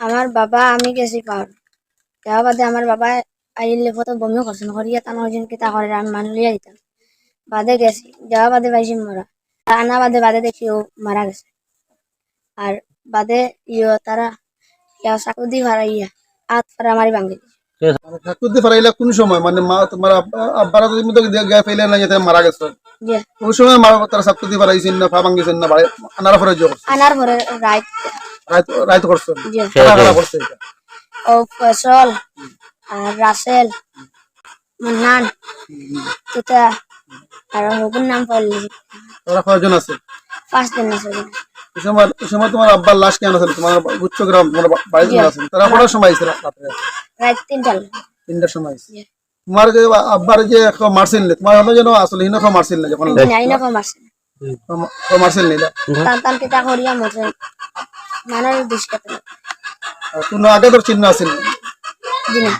আমার বাবা আমি গেছি পাহাড়। দেওয়া বাদে আমার বাবা আইলে ফটো বমিও করছেন করিয়া তানো হয়েছেন কি তা করে আমি মানুষ লিয়া দিতাম। বাদে গেছি দেওয়া বাদে পাইছি মরা আনা বাদে বাদে দেখি ও মারা গেছে। আর বাদে ইয়ে তারা ইয়া চাকু দি ভাড়া ইয়া হাত ফারা মারি ভাঙি ঠাকুরদি ফারাইলা কোন সময়? মানে মা তোমার আব্বা- আব্বারা যদি মতো গায়ে ফেলে না যেতে মারা গেছে। কোন সময় মা তারা সাকুদি ফারাইছেন না ফা ভাঙ্গিছেন না আনারা ফরাই আনার পরে রাইত রাইত রাইত করছেন? যে কারা কারা ও ফসল আর রাসেল মান্নান তুতা আর হকুর নাম পড়লি। তারা কয়জন আছে? পাঁচ দিন আছে সময় সময় তোমার আব্বার লাশ কেন আছে? তোমার গুচ্ছ গ্রাম তোমার বাড়িতে আছে। তারা কটার সময় আছে রাত্রে রাত? তিনটা তিনটার সময়। আছে। তোমার যে আব্বার যে এক মারছিল না তোমার হলো যেন আসলে হিন মারছিল না যখন না মারছিল। টান কিতা করিয়া মানুষ দুষ্কাতে তুমি আগে তোর চিহ্ন আছিল দিনা